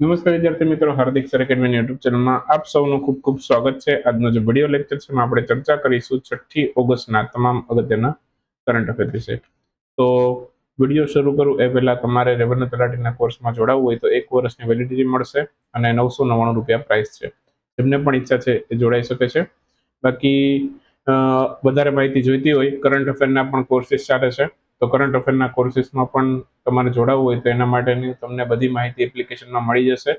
નમસ્કાર વિદ્યાર્થી મિત્રો, હાર્દિક સર એકેડમી યુટ્યુબ ચેનલમાં આપ સૌનું ખૂબ ખૂબ સ્વાગત છે. આજનો જે વીડિયો લેક્ચર છે આપણે ચર્ચા કરીશું છઠ્ઠી ઓગસ્ટના તમામ અગત્યના કરંટ અફેર વિશે. તો વીડિયો શરૂ કરું. એ પહેલાં તમારે રેવન્યુ તલાટીના કોર્સમાં જોડાવવું હોય તો એક વર્ષની વેલિડિટી મળશે અને નવસો નવ્વાણું રૂપિયા પ્રાઇસ છે. જેમને પણ ઈચ્છા છે એ જોડાઈ શકે છે. બાકી વધારે માહિતી જોઈતી હોય કરંટ અફેરના પણ કોર્સિસ ચાલે છે. તો કરંટ અફેરના કોર્સિસમાં પણ તમારે જોડાવવું હોય તો એના માટેની તમને બધી માહિતી એપ્લિકેશનમાં મળી જશે.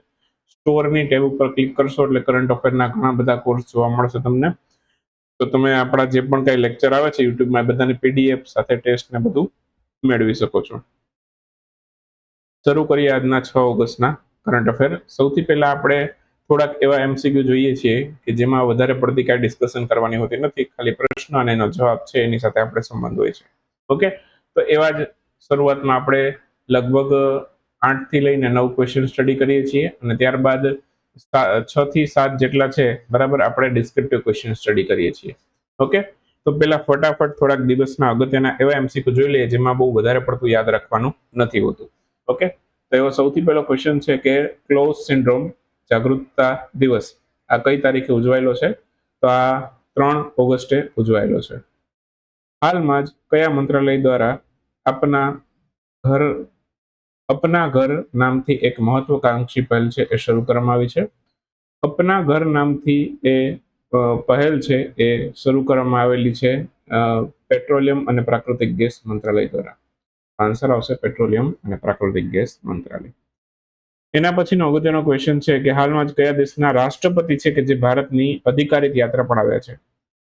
સ્ટોરની ટેબ ઉપર ક્લિક કરશો એટલે કરંટ અફેરના ઘણા બધા કોર્સ જોવા મળશે તમને. તો તમે આપણા જે પણ કઈ લેક્ચર આવે છે યુટ્યુબમાં બધાની પીડીએફ સાથે ટેસ્ટ ને બધું મેળવી શકો છો. શરૂ કરીએ આજના છ ઓગસ્ટના કરંટ અફેર સૌથી પહેલા આપણે થોડાક એવા એમસીક્યુ જોઈએ છીએ કે જેમાં વધારે પડતી કાંઈ ડિસ્કશન કરવાની હોતી નથી. ખાલી પ્રશ્ન અને એનો જવાબ છે, એની સાથે આપણે સંબંધ હોય છે. ઓકે તો એવા જ શરૂઆતમાં આપણે લગભગ આઠથી લઈને નવ ક્વેશ્ચન સ્ટડી કરીએ છીએ અને ત્યારબાદ છ થી સાત જેટલા છે, બરાબર, આપણે ડિસ્ક્રિપ્ટિવ ક્વેશ્ચન સ્ટડી કરીએ છીએ. ઓકે તો પેલા ફટાફટ થોડાક દિવસના અગત્યના એવા એમસીક્યુ જોઈ લઈએ, જેમાં બહુ વધારે પડતું યાદ રાખવાનું નથી હોતું. ઓકે તો એવો સૌથી પહેલો ક્વેશ્ચન છે કે ક્લોઝ સિન્ડ્રોમ જાગૃતતા દિવસ. આ કઈ તારીખે ઉજવાયેલો છે? તો આ ત્રણ ઓગસ્ટે ઉજવાયેલો છે. હાલમાં જ કયા મંત્રાલય દ્વારા આપના ઘર, અપના ઘર નામથી એક મહત્વકાંક્ષી પહેલ છે એ શરૂ કરવામાં આવી છે. અપના ઘર નામથી એ પહેલ છે એ શરૂ કરવામાં આવેલી છે પેટ્રોલિયમ અને પ્રાકૃતિક ગેસ મંત્રાલય દ્વારા. આન્સર આવશે પેટ્રોલિયમ અને પ્રાકૃતિક ગેસ મંત્રાલય. એના પછીનો અગત્યનો ક્વેશ્ચન છે કે હાલમાં જ કયા દેશના રાષ્ટ્રપતિ છે કે જે ભારતની અધિકારિત યાત્રા પર આવ્યા છે?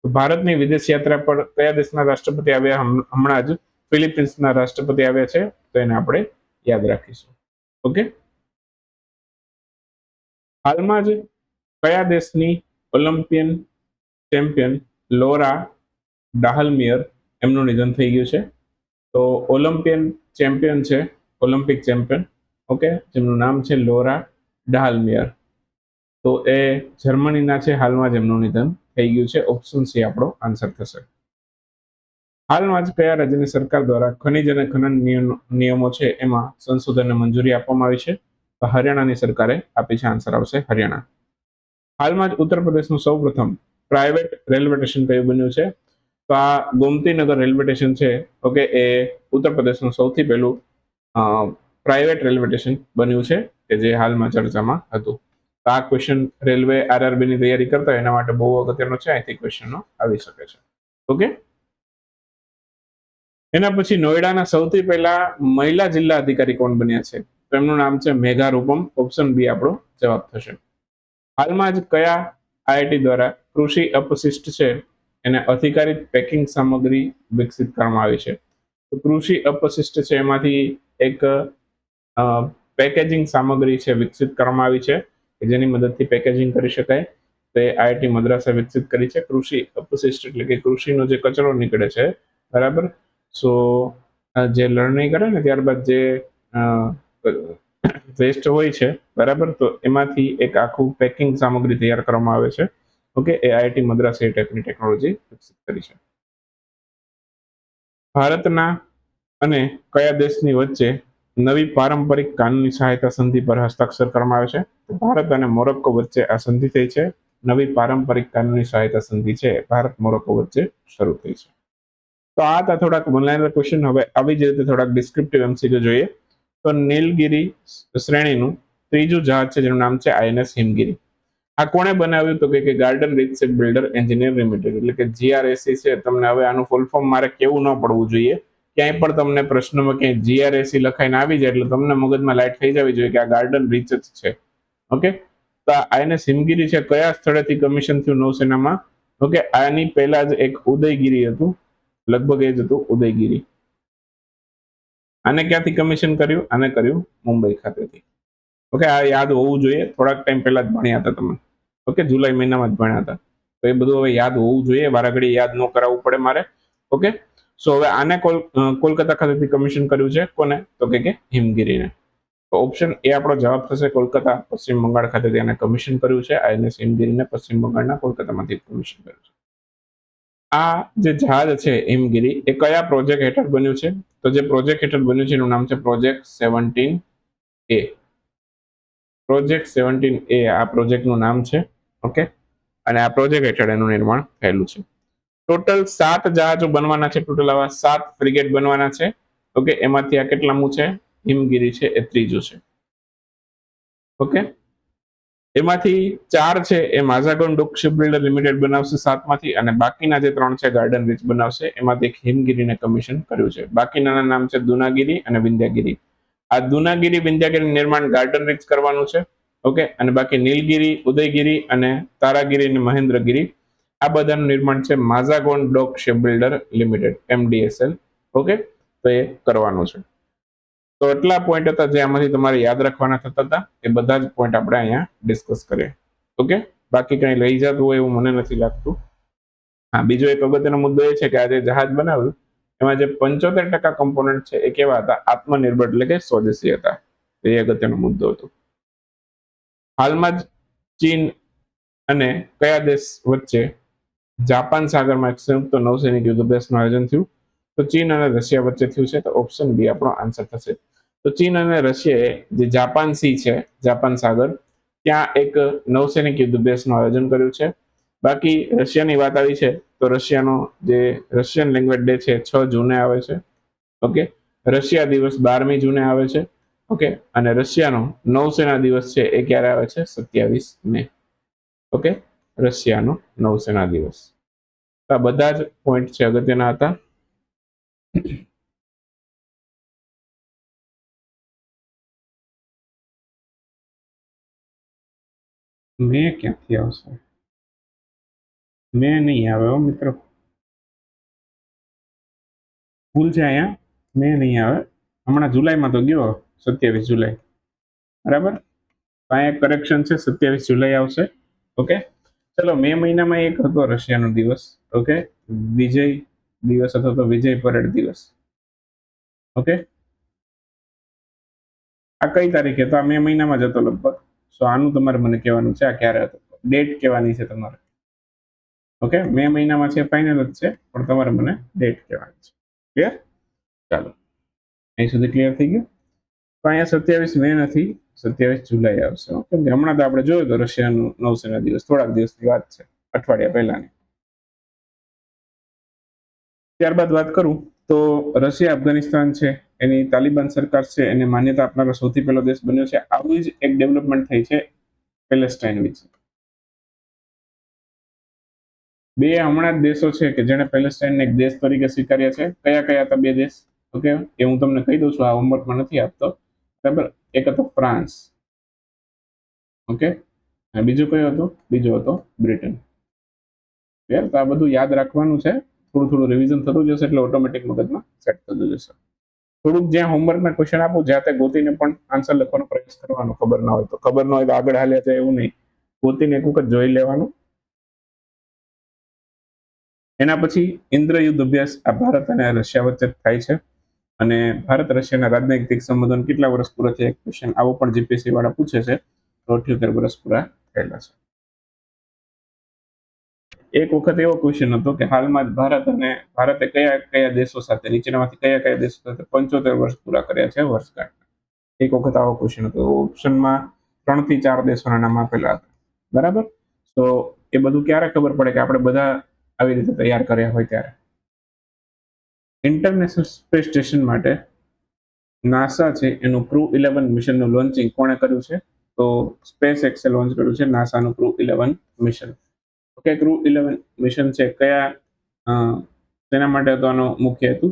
ભારતની વિદેશ યાત્રા પર કયા દેશના રાષ્ટ્રપતિ આવ્યા હમ- હમણાં જ? ફિલિપિન્સના રાષ્ટ્રપતિ આવ્યા છે, તો એને આપણે યાદ રાખીશું. ઓકે? હાલમાં જ કયા દેશની ઓલિમ્પિયન ચેમ્પિયન લોરા ડાહલમિયર એમનું નિધન થઈ ગયું છે? તો ઓલિમ્પિયન ચેમ્પિયન છે, ઓલિમ્પિક ચેમ્પિયન, ઓકે? જેમનું નામ છે લોરા ડાહલમિયર તો એ જર્મનીના છે, હાલમાં જ એમનું નિધન થઈ ગયું છે. ઓપ્શન સી આપણો આન્સર થશે. હાલમાં જ કયા રાજ્યની સરકાર દ્વારા ખનિજ અને ખનન નિયમો છે એમાં સંશોધનને મંજૂરી આપવામાં આવી છે? તો હરિયાણાની સરકારે આપી છે આન્સર આવશે હરિયાણા. હાલમાં જ ઉત્તર પ્રદેશનું સૌપ્રથમ પ્રાઇવેટ રેલવે સ્ટેશન કયું બન્યું છે? તો આ ગોમતીનગર રેલવે સ્ટેશન છે, ઓકે, એ ઉત્તર પ્રદેશનું સૌથી પહેલું પ્રાઇવેટ રેલવે સ્ટેશન બન્યું છે, કે જે હાલમાં ચર્ચામાં હતું. તો આ ક્વેશ્ચન રેલવે આરઆરબીની તૈયારી કરતા એના માટે બહુ અગત્યનો છે અહીંથી ક્વેશ્ચનો આવી શકે છે. ઓકે? એના પછી નોઈડાના સૌથી પહેલા મહિલા જિલ્લા અધિકારી કોણ બન્યા છે? તો એમનું નામ છે મેઘા રૂપમ. ઓપ્શન બી આપણો જવાબ થશે. હાલમાં જ કયા આઈઆઈટી દ્વારા કૃષિ અપશિષ્ટ છે? એને અધિકારિત પેકિંગ સામગ્રી વિકસિત કરવામાં આવી છે. તો કૃષિ અપશિષ્ટ છે એમાંથી એક પેકેજિંગ સામગ્રી છે વિકસિત કરવામાં આવી છે, કે જેની મદદથી પેકેજિંગ કરી શકાય. તે આઈઆઈટી મદ્રાસે વિકસિત કરી છે. કૃષિ અપશિષ્ટ એટલે કે કૃષિનો જે કચરો નીકળે છે, બરાબર? સો જે લણણી કરે ને ત્યારબાદ જે વેસ્ટ હોય છે, બરાબર? તો એમાંથી એક આખું પેકિંગ સામગ્રી તૈયાર કરવામાં આવે છે. ઓકે એ આઈઆઈટી મદ્રાસ એ ટેકનોલોજી વિકસિત કરી છે. ભારતના અને કયા દેશની વચ્ચે નવી પારંપરિક કાનૂની સહાયતા સંધિ પર હસ્તાક્ષર કરવામાં આવે છે? ભારત અને મોરક્કો વચ્ચે આ સંધિ થઈ છે. નવી પારંપરિક કાનૂની સહાયતા સંધિ છે. ભારત મોરક્કો વચ્ચે શરૂ થઈ છે. તો આ હતા થોડાક ઓનલાઈન ક્વેશ્ચન હવે આવી જ રીતે થોડાક ડિસ્ક્રિપ્ટિવ એમસીક્યુ જોઈએ. તો નીલગિરી શ્રેણીનું ત્રીજું જહાજ છે, જેનું નામ છે આઈએનએસ હિમગીરી. આ કોણે બનાવ્યું તો કે garden reach builder engineer limited એટલે કે જીઆરએસી છે. તમને હવે આનું ફૂલ ફોર્મ મારે કેવું ન પડવું જોઈએ. ક્યાંય પણ તમને પ્રશ્નમાં ક્યાંય જીઆરએસી લખાઈને આવી જાય એટલે તમને મગજમાં લાઈટ થઈ જવી જોઈએ કે આ ગાર્ડન રીચ જ છે. ઓકે? તો આ આઈએનએસ હિમગીરી છે. કયા સ્થળેથી કમિશન થયું નૌસેનામાં? ઓકે? આની પહેલા જ એક ઉદયગીરી હતું. લગભગ એ જ હતું, ઉદયગીરી. આને ક્યાંથી કમિશન કર્યું? આને કર્યું મુંબઈ ખાતેથી. ઓકે આ યાદ હોવું જોઈએ. થોડાક ટાઈમ પહેલા જ ભણ્યા હતા તમે. ઓકે જુલાઈ મહિનામાં જ ભણ્યા હતા. તો એ બધું હવે યાદ હોવું જોઈએ. વારાઘડી યાદ ન કરાવવું પડે મારે. ઓકે સો હવે આને કોલ કોલકાતા ખાતેથી કમિશન કર્યું છે કોને? તો કે કે હિમગીરીને. તો ઓપ્શન એ આપણો જવાબ થશે કોલકાતા, પશ્ચિમ બંગાળ ખાતેથી આને કમિશન કર્યું છે. આઈએનએસ હિમગીરીને પશ્ચિમ બંગાળના કોલકાતામાંથી કમિશન કર્યું છે. આ જે જહાજ છે હિમગીરી એ કયા પ્રોજેક્ટ હેઠળ બન્યું છે? તો જે પ્રોજેક્ટ હેઠળ બન્યું છે, એનું નામ છે project seventeen A. Project seventeen A આ પ્રોજેક્ટનું નામ છે, ઓકે? અને આ પ્રોજેક્ટ હેઠળ એનું નિર્માણ થયેલું છે. ટોટલ સાત જહાજો બનવાના છે, ટોટલ આવા સાત ફ્રિગેટ બનવાના છે, ઓકે? એમાંથી આ કેટલામું છે? હિમગીરી છે, એ ત્રીજું છે. ઓકે? એમાંથી ચાર છે એ માઝાગોન ડોક શિપબિલ્ડર લિમિટેડ બનાવશે સાતમાંથી અને બાકીના જે ત્રણ છે ગાર્ડન રીચ બનાવશે, એમાંથી એક હિમગીરીને કમિશન કર્યું છે. બાકીના નામ છે દુનાગીરી અને વિંધ્યાગીરી. આ દુનાગીરી વિંધ્યાગીરી નિર્માણ ગાર્ડન રીચ કરવાનું છે, ઓકે? અને બાકી નીલગીરી, ઉદયગીરી અને તારાગીરી અને મહેન્દ્રગીરી, આ બધાનું નિર્માણ છે માઝાગોન ડોક શિપબિલ્ડર લિમિટેડ એમડીએસએલ ઓકે? તો એ કરવાનું છે. તો એટલા પોઈન્ટ હતા જે આમાંથી તમારે યાદ રાખવાના થતા હતા. એ બધા જ પોઈન્ટ આપણે અહીંયા ડિસ્કસ કરીએ ઓકે બાકી કંઈ લઈ જતું હોય એવું મને નથી લાગતું. હા, બીજો એક અગત્યનો મુદ્દો એ છે કે આજે જહાજ બનાવ્યું, એમાં જે પંચોતેર ટકા કમ્પોનન્ટ છે એ કેવા હતા? આત્મનિર્ભર એટલે કે સ્વદેશી હતા. એ અગત્યનો મુદ્દો હતો. હાલમાં જ ચીન અને કયા દેશ વચ્ચે જાપાન સાગરમાં એક સંયુક્ત નૌસૈનિક યુદ્ધ અભ્યાસનું આયોજન થયું? તો ચીન અને રશિયા વચ્ચે થયું છે, તો ઓપ્શન બી આપણો આન્સર થશે. તો ચીન અને રશિયાએ જે જાપાન સી છે, જાપાન સાગર, ત્યાં એક નૌસૈનિક યુદ્ધ અભ્યાસનું આયોજન કર્યું છે. બાકી રશિયાની વાત આવી છે, તો રશિયાનો જે રશિયન લેંગ્વેજ ડે છે, છ જૂને આવે છે. ઓકે? રશિયા દિવસ બારમી જૂને આવે છે. ઓકે? અને રશિયાનો નૌસેના દિવસ છે, એ ક્યારે આવે છે? સત્યાવીસ મે. ઓકે? રશિયાનો નૌસેના દિવસ. આ બધા જ પોઈન્ટ છે અગત્યના હતા. મે ક્યાંથી આવશે? મે નહીં આવે હો મિત્રો. ભૂલ છે અહીંયા. મે નહીં આવે. હમણાં જુલાઈમાં તો ગયો સત્યાવીસ જુલાઈ. બરાબર? અહીંયા કરેક્શન છે, સત્યાવીસ જુલાઈ આવશે. ઓકે? ચલો, મે મહિનામાં એક હતો રશિયાનો દિવસ. ઓકે? વિજય દિવસ અથવા તો વિજય પરેડ દિવસ. ઓકે આ કઈ તારીખે? તો આ મે મહિનામાં જ હતો લગભગ. સો આનું તમારે મને કહેવાનું છે આ ક્યારે હતો? ડેટ કહેવાની છે તમારે. ઓકે મે મહિનામાં છે ફાઇનલ જ છે, પણ તમારે મને ડેટ કહેવાની છે. ક્લિયર ચાલો. અહીં સુધી ક્લિયર થઈ ગયું? તો અહીંયા સત્યાવીસ મે નથી, સત્યાવીસ જુલાઈ આવશે. કેમ કે હમણાં તો આપણે જોયું તો રશિયાનું નવસેના દિવસ, થોડાક દિવસની વાત છે, અઠવાડિયા પહેલાની. ત્યારબાદ વાત કરું, તો રશિયા, અફઘાનિસ્તાન છે, એની તાલિબાન સરકાર છે, એને માન્યતા આપનારો સૌથી પહેલો દેશ બન્યો છે. આવી જ એક ડેવલપમેન્ટ થઈ છે પેલેસ્ટાઇન વિશે. બે હમણાં જ દેશો છે કે જેણે પેલેસ્ટાઇનને એક દેશ તરીકે સ્વીકાર્યા છે. કયા કયા હતા બે દેશ? ઓકે, એ હું તમને કહી દઉં છું, આ હોમવર્કમાં નથી આપતો. બરાબર? એક હતો ફ્રાન્સ. ઓકે બીજો કયો હતો? બીજો હતો બ્રિટન. ક્લિયર? તો આ બધું યાદ રાખવાનું છે. થોડું થોડું રિવિઝન થતું જશે એટલે ઓટોમેટિક મગજમાં સેટ થતું જશે. થોડુંક જ્યાં હોમવર્કના ક્વેશ્ચન આપો, જ્યાં તે ગોતીને પણ આન્સર લખવાનો પ્રયાસ કરવાનો ખબર ના હોય તો. ખબર ન હોય તો આગળ હાલ્યા જાય એવું નહીં. ગોતીને એક વખત જોઈ લેવાનું. એના પછી ઇન્દ્ર યુદ્ધ અભ્યાસ આ ભારત અને રશિયા વચ્ચે થાય છે. અને ભારત રશિયાના રાજનૈતિક સંબોધન કેટલા વર્ષ પૂરા થયા? ક્વેશ્ચન આવો પણ જીપીએસસી વાળા પૂછે છે. તો અઠ્યોતેર વર્ષ પૂરા થયેલા છે. એક વખત એવો ક્વેશ્ચન હતો કે હાલમાં જ ભારત અને ભારતે કયા કયા દેશો સાથે, નીચેનામાંથી કયા કયા દેશો સાથે પંચોતેર વર્ષ પૂરા કર્યા છે વર્ષગાંઠ એક વખત આવો ક્વેશ્ચન હતો. ઓપ્શનમાં ત્રણથી ચાર દેશોના નામ આપેલા હતા. બરાબર? તો એ બધું ક્યારે ખબર પડે કે આપણે બધા આવી રીતે તૈયાર કર્યા હોય ત્યારે? ઇન્ટરનેશનલ સ્પેસ સ્ટેશન માટે નાસા છે એનું ક્રૂ ઇલેવન મિશનનું લોન્ચિંગ કોણે કર્યું છે? તો સ્પેસ એક્સે લોન્ચ કર્યું છે નાસાનું crew eleven mission okay crew eleven mission છે કયા? તેના માટે હતો આનો મુખ્ય હેતુ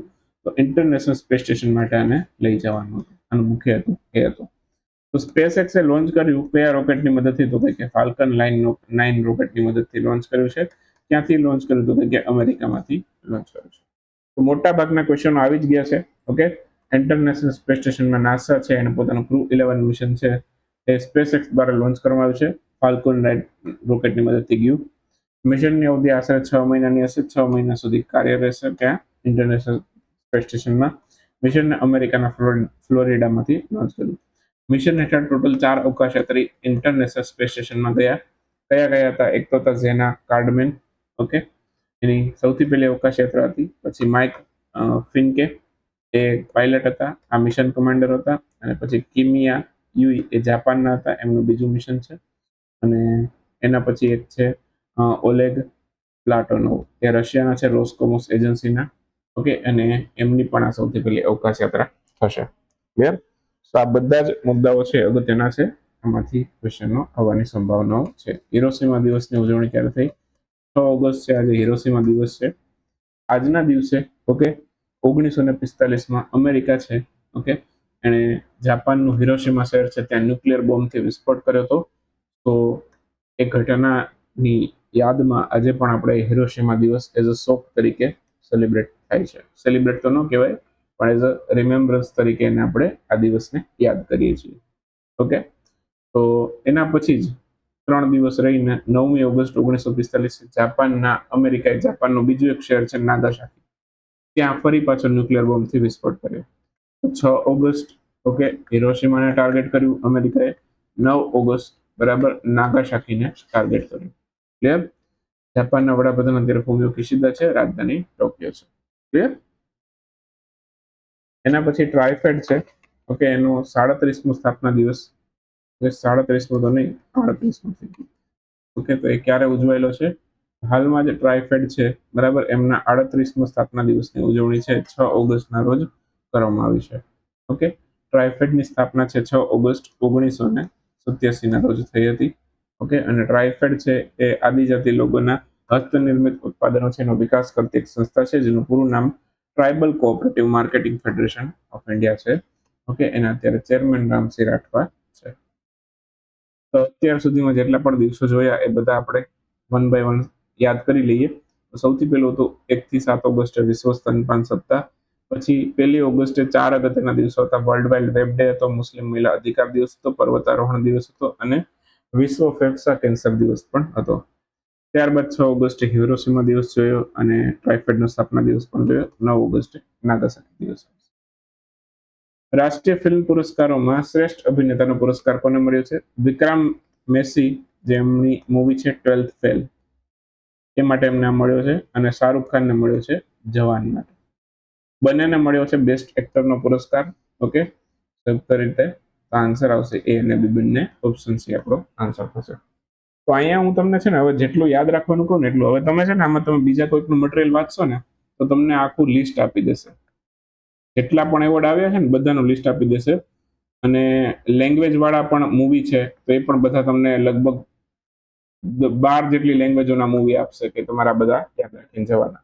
તો ઇન્ટરનેશનલ સ્પેસ સ્ટેશન માટે આને લઈ જવાનું હતું. આનું મુખ્ય હેતુ એ હતો. તો સ્પેસ એક્સે લોન્ચ કર્યું કયા રોકેટની મદદથી? તો કે ફાલ્કન લાઇન નાઇન રોકેટની મદદથી લોન્ચ કર્યું છે. ક્યાંથી લોન્ચ કર્યું તો કે અમેરિકામાંથી લોન્ચ કર્યું છે. તો મોટા ભાગના ક્વેશ્ચનો આવી જ ગયા છે. ઓકે ઇન્ટરનેશનલ સ્પેસ સ્ટેશનમાં નાસા છે, એને પોતાનું ક્રુ ઇલેવન મિશન છે. એ સ્પેસ એક્સ દ્વારા લોન્ચ કરવામાં આવ્યું છે. ફાલ્કોન રાઇટ રોકેટની મદદથી ગયું. મિશનની અવધિ આશરે છ મહિનાની હશે. છ મહિના સુધી કાર્ય રહેશે ત્યાં ઇન્ટરનેશનલ સ્પેસ સ્ટેશનમાં મિશનને અમેરિકાના ફ્લોરિડામાંથી લોન્ચ કર્યું. મિશન હેઠળ ટોટલ ચાર અવકાશયાત્રી ઇન્ટરનેશનલ સ્પેસ સ્ટેશનમાં ગયા. કયા ગયા હતા? એક તો હતા ઝેના કાર્ડમેન ઓકે એની સૌથી પહેલી અવકાશ યાત્રા હતી. પછી માઇક ફિનકે એ પાયલટ હતા. આ મિશન કમાન્ડર હતા. અને પછી કિમિયા યુઈ એ જાપાનના હતા. એમનું બીજું મિશન છે. અને એના પછી એક છે ઓલેગ પ્લાટોનો. એ રશિયાના છે રોસ્કોમોસ એજન્સીના. ઓકે, અને એમની પણ આ સૌથી પહેલી અવકાશ યાત્રા થશે. ક્લિયર તો આ બધા જ મુદ્દાઓ છે, અગત્યના છે. આમાંથી ક્વેશ્ચનો આવવાની સંભાવનાઓ છે. હિરોશીમા દિવસની ઉજવણી ક્યારે થઈ? છ ઓગસ્ટ છે, આજે હિરોસીમા દિવસ છે. આજના દિવસે, ઓકે, ઓગણીસો ને પિસ્તાલીસમાં અમેરિકા છે, ઓકે, એણે જાપાનનું હિરોશીમા શહેર છે, ત્યાં ન્યુક્લિયર બોમ્બથી વિસ્ફોટ કર્યો હતો. તો, એ ઘટનાની યાદમાં આજે પણ આપણે હિરોશીમા દિવસ એઝ અ શોક તરીકે સેલિબ્રેટ થાય છે. સેલિબ્રેટ તો ન કહેવાય, પણ એઝ અ રિમેમ્બરન્સ તરીકે એને આપણે આ દિવસને યાદ કરીએ છીએ. ઓકે તો એના પછી જ ત્રણ દિવસ રહીને નવમી ઓગસ્ટ ઓગણીસો પિસ્તાલીસ જાપાનના અમેરિકાએ જાપાનનું બીજું એક શહેર છે નાગાસાકી. ત્યાં ફરી પાછો ન્યુક્લિયર બોમ્બથી વિસ્ફોટ કર્યો. છ ઓગસ્ટ ઓકે હિરોશીમાને ટાર્ગેટ કર્યું અમેરિકાએ. નવ ઓગસ્ટ, બરાબર, નાગાસાકીને ટાર્ગેટ કર્યું. ક્લિયર જાપાનના વડાપ્રધાન અત્યારે ફુમિયો કિશિદા છે, રાજધાની ટોક્યો છે. ક્લિયર એના પછી ટ્રાયફેડ છે. ઓકે, એનો સાડત્રીસમો સ્થાપના દિવસ. સાડત્રીસમો તો નહીં, આડત્રીસમો થઈ ઓકે, તો એ ક્યારે ઉજવાયેલો છે? હાલમાં જે ટ્રાયફેડ છે, બરાબર? એમના આડત્રીસમો સ્થાપના દિવસની ઉજવણી છે, છ ઓગસ્ટના રોજ કરવામાં આવી છે. ઓકે ટ્રાયફેડની સ્થાપના છે, છ ઓગસ્ટ ઓગણીસો ને સત્યાસીના રોજ થઈ હતી. ઓકે? અને ટ્રાઇફેડ છે એ આદિજાતિ લોકોના હસ્તનિર્મિત ઉત્પાદનો છે. એનો વિકાસ કરતી એક સંસ્થા છે, જેનું પૂરું નામ Tribal Cooperative Marketing Federation of India છે. ઓકે? એના અત્યારે ચેરમેન રામસિંહ રાઠવા છે. તો અત્યાર સુધીમાં જેટલા પણ દિવસો જોયા, એ બધા આપણે વન બાય વન યાદ કરી લઈએ. સૌથી પહેલું તો એક થી સાત ઓગસ્ટે વિશ્વ સ્તનપાન સપ્તાહ. પછી પહેલી ઓગસ્ટે ચાર અગત્યના દિવસો હતા. વર્લ્ડ વાઇલ્ડ વેબ ડે હતો, મુસ્લિમ મહિલા અધિકાર દિવસ હતો, પર્વતારોહણ દિવસ હતો અને વિશ્વ ફેફસા કેન્સર દિવસ પણ હતો. ત્યારબાદ છ ઓગસ્ટે હિરોસીમા દિવસ જોયો અને ટ્રાઇફેડનો સ્થાપના દિવસ પણ જોયો. નવ ઓગસ્ટે નાગાસાકી દિવસ. રાષ્ટ્રીય ફિલ્મ પુરસ્કારોમાં શ્રેષ્ઠ અભિનેતાનો પુરસ્કાર કોને મળ્યો છે? વિક્રમ મેસી, જેમની મૂવી છે ટ્વેલ્થ ફેલ. એ માટે એમને મળ્યો છે અને શાહરૂખ ખાનને મળ્યો છે જવાન માટે. બંનેને મળ્યો છે બેસ્ટ એક્ટરનો પુરસ્કાર. ઓકે? સંયુક્ત રીતે. તો આન્સર આવશે એ અને બી બંને ઓપ્શન સી આપણો આન્સર થશે. તો અહીંયા હું તમને છે ને હવે જેટલું યાદ રાખવાનું કહું ને એટલું. હવે તમે છે ને આમાં તમે બીજા કોઈકનું મટીરિયલ વાંચશો ને, તો તમને આખું લિસ્ટ આપી દેશે. જેટલા પણ એવોર્ડ આવ્યા છે ને, બધાનું લિસ્ટ આપી દેશે. અને લેંગ્વેજ વાળા પણ મૂવી છે, તો એ પણ બધા તમને લગભગ બાર જેટલી લેંગ્વેજોના મૂવી આપશે કે તમારા બધા યાદ રાખીને જવાના.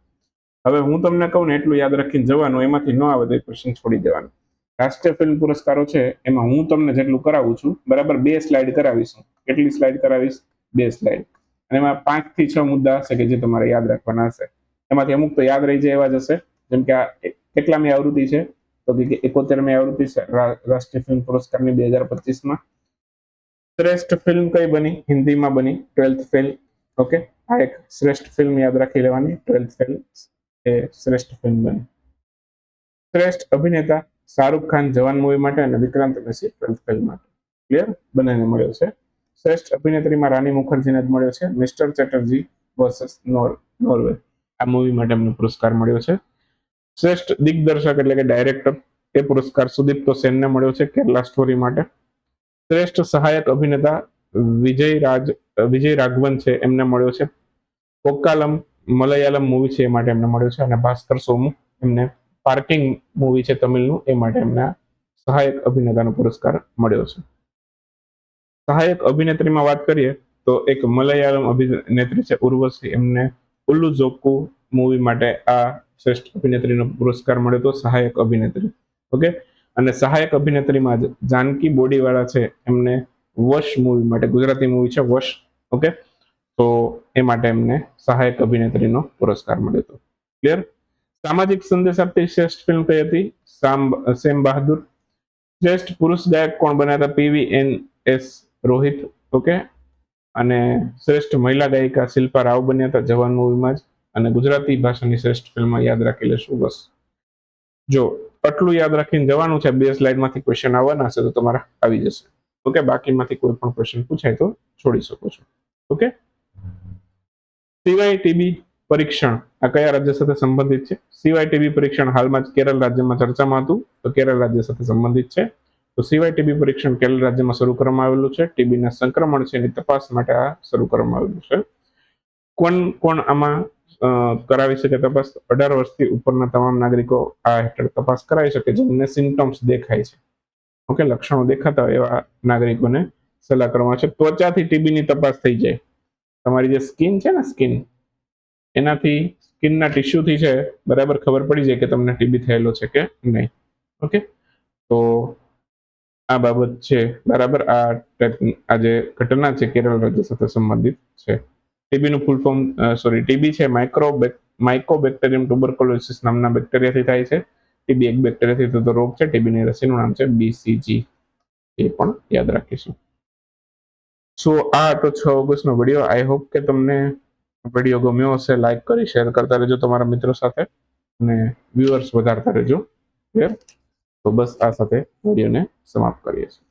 હવે હું તમને કહું ને, એટલું યાદ રાખીને જવાનું, એમાંથી ન આવે તો એ ક્વેશ્ચન છોડી દેવાનું. રાષ્ટ્રીય ફિલ્મ પુરસ્કારો છે, એમાં હું તમને જેટલું કરાવું છું, બરાબર બે સ્લાઇડ કરાવીશું કેટલી સ્લાઇડ કરાવીશ? બે સ્લાઇડ અને એમાં પાંચથી છ મુદ્દા હશે કે જે તમારે યાદ રાખવાના હશે. એમાંથી અમુક તો યાદ રહી જાય એવા જ હશે. જેમ કે આ કેટલામી આવૃત્તિ છે? તો કે એકોતેરમી આવૃત્તિ છે રાષ્ટ્રીય ફિલ્મ પુરસ્કારની બે હજાર પચીસમાં. શ્રેષ્ઠ ફિલ્મ કઈ બની? હિન્દીમાં બની, ટ્વેલ્થ ફિલ્મ ઓકે? આ એક શ્રેષ્ઠ ફિલ્મ યાદ રાખી લેવાની, ટ્વેલ્થ ફિલ્મ એ શ્રેષ્ઠ ફિલ્મ બની. શ્રેષ્ઠ અભિનેતા શાહરૂખ ખાન જવાન મૂવી માટે અને વિક્રાંત મેસી ટ્વેલ્થ ફેલ માટે. ક્લિયર બંનેને મળ્યો છે. શ્રેષ્ઠ અભિનેત્રીમાં રાની મુખર્જીને જ મળ્યો છે. મિસ્ટર ચેટર્જી વર્સસ નોર, નોર્વે. આ મૂવી માટે એમને પુરસ્કાર મળ્યો છે. શ્રેષ્ઠ દિગ્દર્શક એટલે કે ડાયરેક્ટર એ પુરસ્કાર સુદીપ્તો સેનને મળ્યો છે કેરલા સ્ટોરી માટે. શ્રેષ્ઠ સહાયક અભિનેતા વિજય રાજ વિજય રાઘવન છે એમને મળ્યો છે. પોક્કાલમ મલયાલમ મૂવી છે એ માટે એમને મળ્યો છે અને ભાસ્કર સોમુ એમને પાર્કિંગ મૂવી છે તમિલનું, એ માટે એમને સહાયક અભિનેતાનો પુરસ્કાર મળ્યો છે. સહાયક અભિનેત્રીમાં વાત કરીએ તો એક મલયાલમ અભિનેત્રી છે ઉર્વશી. એમને ઉલ્લુ જોક્કુ મૂવી માટે આ શ્રેષ્ઠ અભિનેત્રીનો પુરસ્કાર મળ્યો હતો, સહાયક અભિનેત્રી. ઓકે? અને સહાયક અભિનેત્રીમાં જ જાનકી બોડીવાળા છે, એમને વશ મૂવી માટે, ગુજરાતી મૂવી છે વશ. ઓકે? તો એ માટે એમને સહાયક અભિનેત્રીનો પુરસ્કાર મળ્યો હતો. ક્લિયર? સામાજિક સંદેશ આપતી શ્રેષ્ઠ ફિલ્મ કઈ હતી? સેમ બહાદુર. શ્રેષ્ઠ પુરુષ ગાયક કોણ બન્યા હતા? PV N S Rohit, okay? અને શ્રેષ્ઠ મહિલા ગાયિકા શિલ્પા રાવ બન્યા હતા જવાન મૂવીમાં જ. અને ગુજરાતી ભાષાની શ્રેષ્ઠ ફિલ્મ યાદ રાખી લેશું, બસ. જો, આટલું યાદ રાખીને જવાનું છે, બે સ્લાઇડમાંથી ક્વેશ્ચન આવવાના છે, તો તમારા આવી જશે. ઓકે, બાકીમાંથી કોઈ પણ ક્વેશ્ચન પૂછાય તો છોડી શકો છો. ઓકે? સીવાયટીબી પરીક્ષણ આ કયા રાજ્ય સાથે સંબંધિત છે? સીવાયટીબી પરીક્ષણ હાલમાં જ કેરળ રાજ્યમાં ચર્ચામાં હતું. તો કેરળ રાજ્ય સાથે સંબંધિત છે. તો સિવાય ટીબી પરીક્ષણ કેરળ રાજ્યમાં શરૂ કરવામાં આવેલું છે. ટીબીના સંક્રમણ છે એની તપાસ માટે આ શરૂ કરવામાં આવેલું છે. કોણ કોણ આમાં કરાવી શકે તપાસ? અઢાર વર્ષથી ઉપરના તમામ નાગરિકો આ હેઠળ તપાસ કરાવી શકે જેમને સિમ્ટમ્સ દેખાય છે. ઓકે, લક્ષણો દેખાતા હોય એવા નાગરિકોને સલાહ કરવામાં છે. ત્વચાથી ટીબીની તપાસ થઈ જાય. તમારી જે સ્કિન છે ને, સ્કિન એનાથી સ્કિનના ટિશ્યુથી છે, બરાબર ખબર પડી જાય કે તમને ટીબી થયેલો છે કે નહીં. ઓકે? તો આ બાબત છે, બરાબર? આ આ જે ઘટના છે, કેરળ રાજ્ય સાથે સંબંધિત છે. ટીબીનું ફૂલ ફોર્મ સોરી ટીબી છે માઇક્રો માઇકોબેક્ટેરિયમ ટ્યુબરકોલોસિસ નામના બેક્ટેરિયાથી થાય છે. ટીબી એક બેક્ટેરિયાથી થતો રોગ છે ટીબીની રસીનું નામ છે બીસીજી એ પણ યાદ રાખીશું. સો આ હતો છ ઓગસ્ટનો વીડિયો આઈ હોપ કે તમને વીડિયો ગમ્યો હશે લાઈક કરી શેર કરતા રહેજો તમારા મિત્રો સાથે અને વ્યુઅર્સ વધારતા રહેજો. તો બસ આ સાથે વિડીયોને સમાપ્ત કરીએ છીએ.